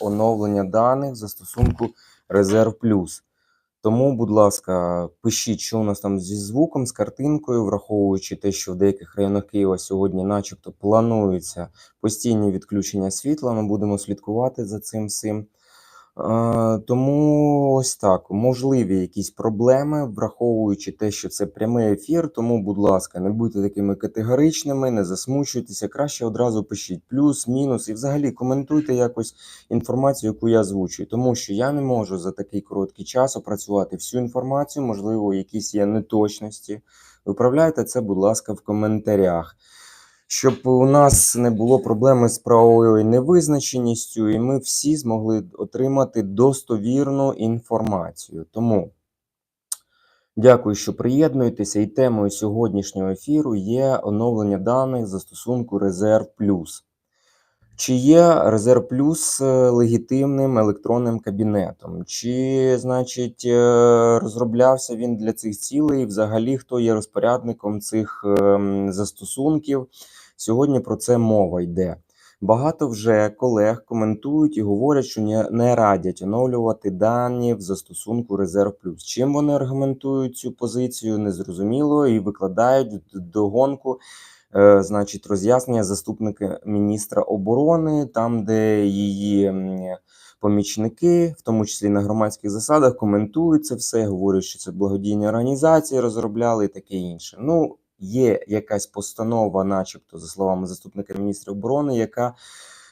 оновлення даних застосунку Резерв Плюс. Тому, будь ласка, пишіть, що у нас там зі звуком, з картинкою, враховуючи те, що в деяких районах Києва сьогодні, начебто, планується постійні відключення світла. Ми будемо слідкувати за цим всім. Е, Тому ось так, можливі якісь проблеми, враховуючи те, що це прямий ефір. Тому, будь ласка, не будьте такими категоричними, не засмучуйтеся. Краще одразу пишіть плюс, мінус і взагалі коментуйте якось інформацію, яку я озвучую, тому що я не можу за такий короткий час опрацювати всю інформацію, можливо, якісь є неточності. Виправляйте це, будь ласка, в коментарях. Щоб у нас не було проблеми з правовою невизначеністю, і ми всі змогли отримати достовірну інформацію. Тому дякую, що приєднуєтеся. І темою сьогоднішнього ефіру є оновлення даних застосунку Резерв Плюс. Чи є Резерв Плюс е, легітимним електронним кабінетом? Чи, значить, е, розроблявся він для цих цілей? Взагалі, хто є розпорядником цих ем, застосунків? Сьогодні про це мова йде. Багато вже колег коментують і говорять, що не, радять оновлювати дані в застосунку Резерв Плюс. Чим вони аргументують цю позицію, незрозуміло і викладають догонку е, значить, роз'яснення заступника міністра оборони, там, де її помічники, в тому числі на громадських засадах, коментують це все, говорять, що це благодійні організації розробляли і таке інше. Ну, є якась постанова, начебто, за словами заступника міністра оборони, яка.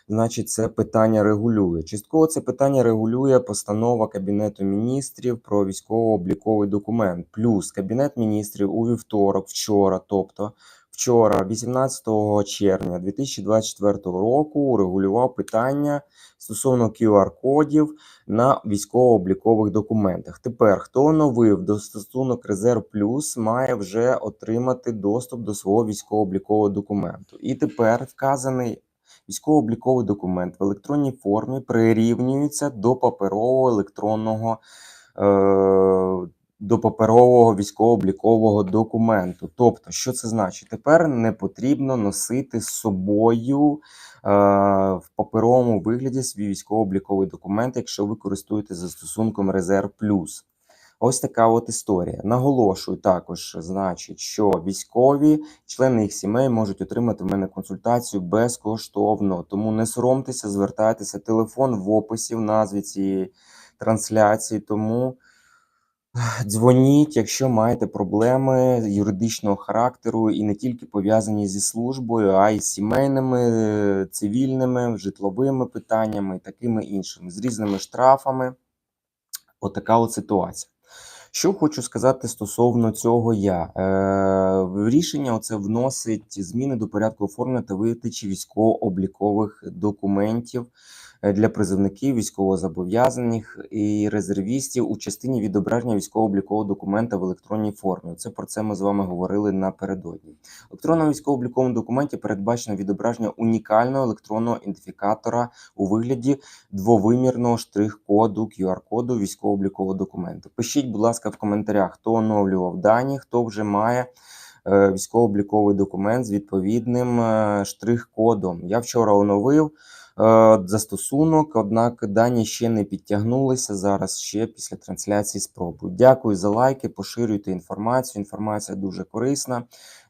Значить, це питання регулює. Частково це питання регулює постанова Кабінету міністрів про військово-обліковий документ. Плюс Кабінет міністрів у вівторок, вчора, тобто вчора, 18 червня 2024 року, урегулював питання стосовно QR-кодів на військово-облікових документах. Тепер хто оновив достосунок Резерв Плюс, має вже отримати доступ до свого військово-облікового документу. І тепер вказаний військово-обліковий документ в електронній формі прирівнюється до паперового електронного. Е- до паперового військово-облікового документу. Тобто, що це значить? Тепер не потрібно носити з собою е, в паперовому вигляді свій військово-обліковий документ, якщо ви користуєтеся застосунком Резерв Плюс. Ось така от історія. Наголошую також, значить, що військові, члени їх сімей можуть отримати в мене консультацію безкоштовно. Тому не соромтеся, звертайтеся. Телефон в описі в назві цієї трансляції. Тому. Дзвоніть, якщо маєте проблеми юридичного характеру і не тільки пов'язані зі службою, а й сімейними, цивільними, житловими питаннями і такими іншими, з різними штрафами. Отака от ситуація. Що хочу сказати стосовно цього, я е, рішення оце вносить зміни до порядку оформлення та видачі військово-облікових документів для призовників, військовозобов'язаних і резервістів у частині відображення військово-облікового документа в електронній формі. Це про це ми з вами говорили напередодні. Електронному військово-обліковому документі передбачено відображення унікального електронного ідентифікатора у вигляді двовимірного штрих-коду QR-коду військово-облікового документу. Пишіть, будь ласка, в коментарях, хто оновлював дані, хто вже має е, військово-обліковий документ з відповідним е, штрих-кодом. Я вчора оновив е, застосунок, однак дані ще не підтягнулися. Зараз ще після трансляції спробую. Дякую за лайки, поширюйте інформацію. Інформація дуже корисна,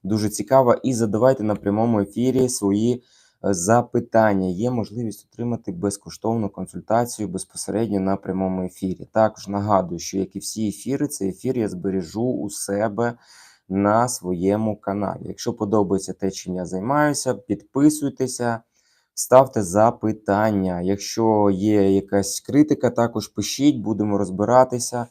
дуже цікава. І задавайте на прямому ефірі свої запитання. Є можливість отримати безкоштовну консультацію безпосередньо на прямому ефірі. Також нагадую, що як і всі ефіри, цей ефір я збережу у себе на своєму каналі. Якщо подобається те, чим я займаюся, підписуйтеся. Ставте запитання. Якщо є якась критика, також пишіть, будемо розбиратися.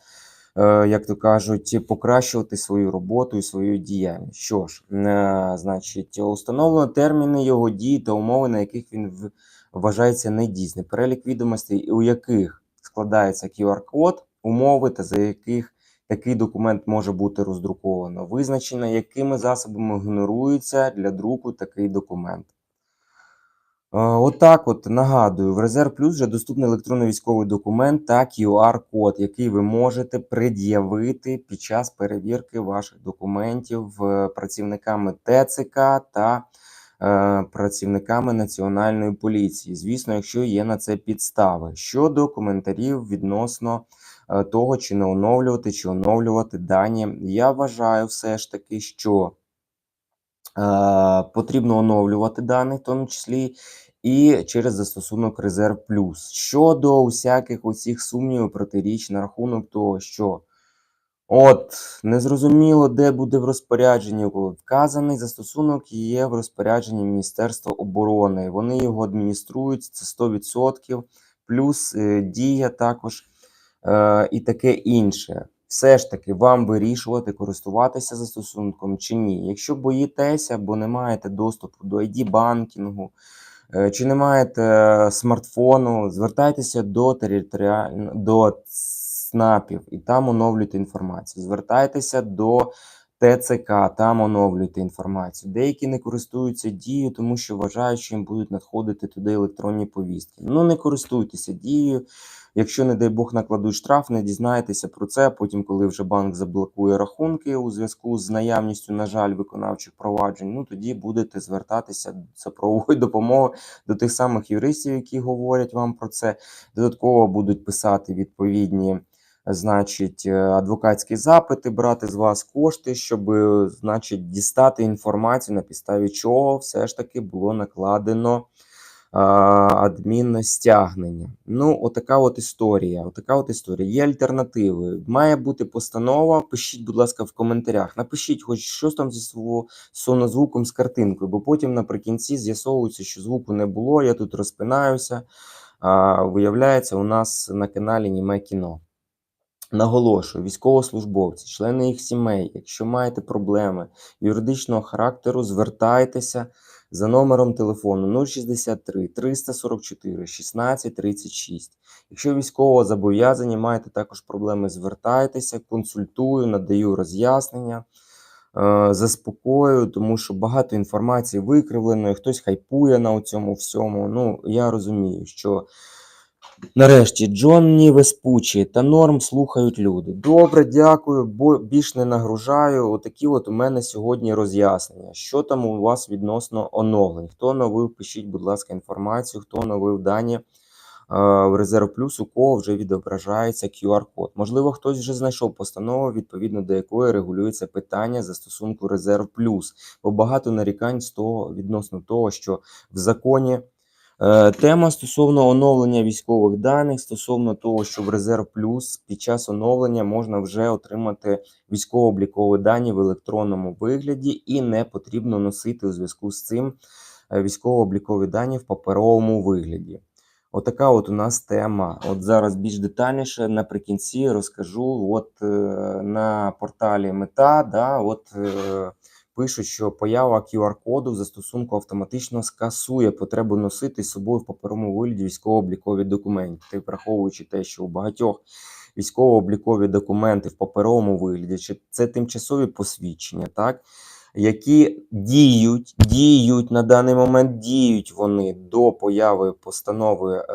Е, як то кажуть, покращувати свою роботу і свою діяльність. Що ж, е, значить, установлено терміни його дії та умови, на яких він вважається недійсним. Перелік відомостей, у яких складається QR-код, умови та за яких такий документ може бути роздруковано, визначено, якими засобами генерується для друку такий документ. Отак, от нагадую, в Резерв Плюс вже доступний електронний військовий документ та QR-код, який ви можете пред'явити під час перевірки ваших документів працівниками ТЦК та е, працівниками національної поліції. Звісно, якщо є на це підстави. Щодо коментарів відносно е, того, чи не оновлювати, чи оновлювати дані, я вважаю все ж таки, що е, потрібно оновлювати дані, в тому числі і через застосунок Резерв Плюс. Щодо усяких усіх сумнівів, протиріч на рахунок того, що от незрозуміло, де буде в розпорядженні. Вказаний застосунок є в розпорядженні Міністерства оборони. Вони його адмініструють, це 100%, плюс е, дія також е, і таке інше. Все ж таки, вам вирішувати, користуватися застосунком чи ні. Якщо боїтеся, бо не маєте доступу до ID банкінгу, е, чи не маєте смартфону, звертайтеся до територіально до ЦНАПів і там оновлюйте інформацію. Звертайтеся до ТЦК, там оновлюйте інформацію. Деякі не користуються дією, тому що вважають, що їм будуть надходити туди електронні повістки. Ну не користуйтеся дією. Якщо, не дай Бог, накладуть штраф, не дізнаєтеся про це. Потім, коли вже банк заблокує рахунки у зв'язку з наявністю, на жаль, виконавчих проваджень, ну тоді будете звертатися за правовою допомогою до тих самих юристів, які говорять вам про це. Додатково будуть писати відповідні. Значить, е, адвокатські запити, брати з вас кошти, щоб, е, значить, дістати інформацію, на підставі чого все ж таки було накладено адмінне стягнення. Ну, отака от історія. Отака от історія. Є альтернативи. Має бути постанова. Пишіть, будь ласка, в коментарях. Напишіть, хоч щось там зі свого сонозвуком з картинкою, бо потім наприкінці з'ясовується, що звуку не було. Я тут розпинаюся. А, Виявляється, у нас на каналі Німе кіно. Наголошую, військовослужбовці, члени їх сімей, якщо маєте проблеми юридичного характеру, звертайтеся за номером телефону 063 344 16 36. Якщо військово зобов'язані, маєте також проблеми, звертайтеся, консультую, надаю роз'яснення, е, заспокою, тому що багато інформації викривленої, хтось хайпує на цьому всьому. Ну, я розумію, що. Нарешті Джонні Веспучі та норм слухають люди. Добре, дякую, бо більш не нагружаю. Отакі от у мене сьогодні роз'яснення. Що там у вас відносно оновлень? Хто оновив, пишіть, будь ласка, інформацію, хто оновив дані в резерв плюс, у кого вже відображається QR-код. Можливо, хтось вже знайшов постанову, відповідно до якої регулюється питання застосунку резерв плюс. Бо багато нарікань з того відносно того, що в законі. Е, Тема стосовно оновлення військових даних, стосовно того, що в резерв плюс під час оновлення можна вже отримати військово-облікові дані в електронному вигляді, і не потрібно носити у зв'язку з цим е, військово-облікові дані в паперовому вигляді. Отака от у нас тема. От зараз більш детальніше наприкінці розкажу. От е, на порталі Мета, да, от. Е, пишуть, що поява QR-коду в застосунку автоматично скасує потребу носити з собою в паперовому вигляді військово-облікові документи, враховуючи те, що у багатьох військово-облікові документи в паперовому вигляді, чи це тимчасові посвідчення, так? Які діють, діють на даний момент діють вони до появи постанови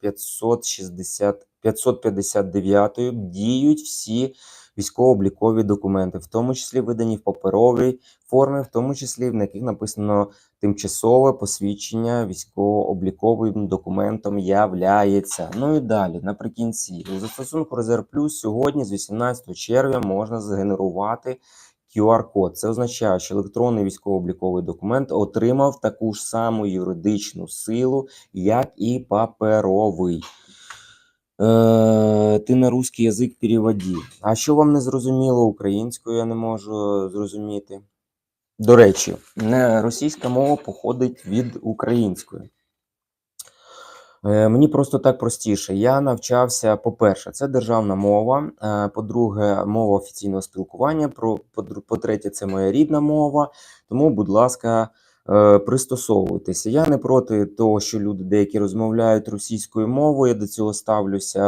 560, 559, діють всі військово-облікові документи, в тому числі видані в паперовій формі, в тому числі на яких написано тимчасове посвідчення військово-обліковим документом являється. Ну і далі, наприкінці, у застосунку Резерв Плюс сьогодні, з 18 червня, можна згенерувати. QR-код це означає, що електронний військово-обліковий документ отримав таку ж саму юридичну силу, як і паперовий. Е, Ти на русский язик переводі. А що вам не зрозуміло українською, я не можу зрозуміти. До речі, російська мова походить від української. Е, Мені просто так простіше. Я навчався, по-перше, це державна мова. е, По-друге, мова офіційного спілкування. По- По-третє, це моя рідна мова. Тому, будь ласка, пристосовуйтеся. Я не проти того, що люди деякі розмовляють російською мовою. Я до цього ставлюся,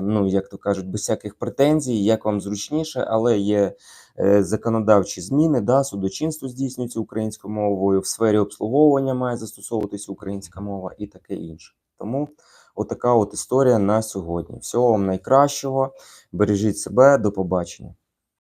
ну як то кажуть, без всяких претензій, як вам зручніше, але є е, законодавчі зміни. Да, судочинство здійснюється українською мовою, в сфері обслуговування має застосовуватися українська мова і таке інше. Тому отака от історія на сьогодні. Всього вам найкращого. Бережіть себе, до побачення.